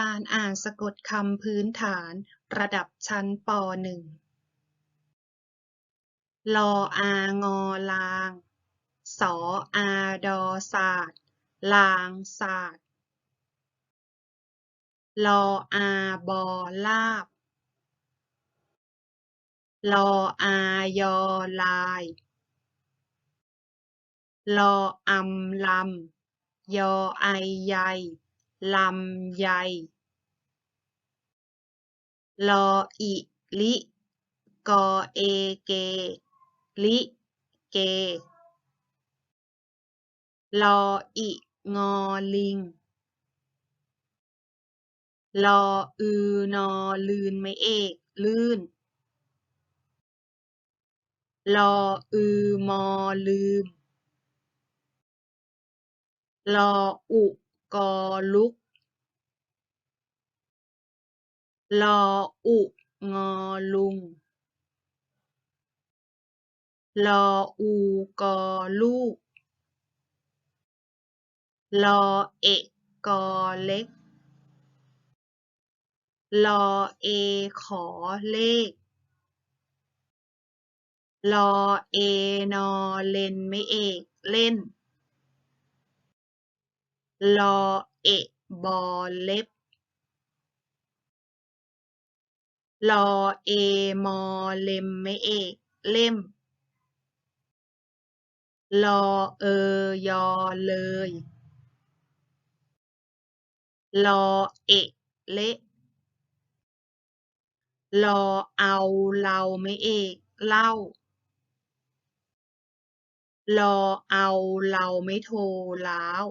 การอ่านสะกดคำพื้นฐานระดับชั้นป .1 ลออางอลาง สออาดอศาสตร์ ลางศาสตร์ลออาบอลาบ ลออายอลาย ลออำลำ ยอไอใย ลำไย ลออิลิ กอเอเก ลิเก ลออิงอลิง ลออือนอลืนไม่เอก ลื่น ลออือมอลืม ลออุ กอลุก ลออุ งอลุง ลออูกอลูก ลอเอะกอเล็ก ลอเอขอเลข ลอเอนอเลนไม่เอกเล่น ลอเอะบอเล็บลอเอมอเล็มไม่เอกเล่มลอเอยอเลยลอเอะเละลอเอาเราไม่เอกเล่าลอเอาเราไม่โทรแล้ว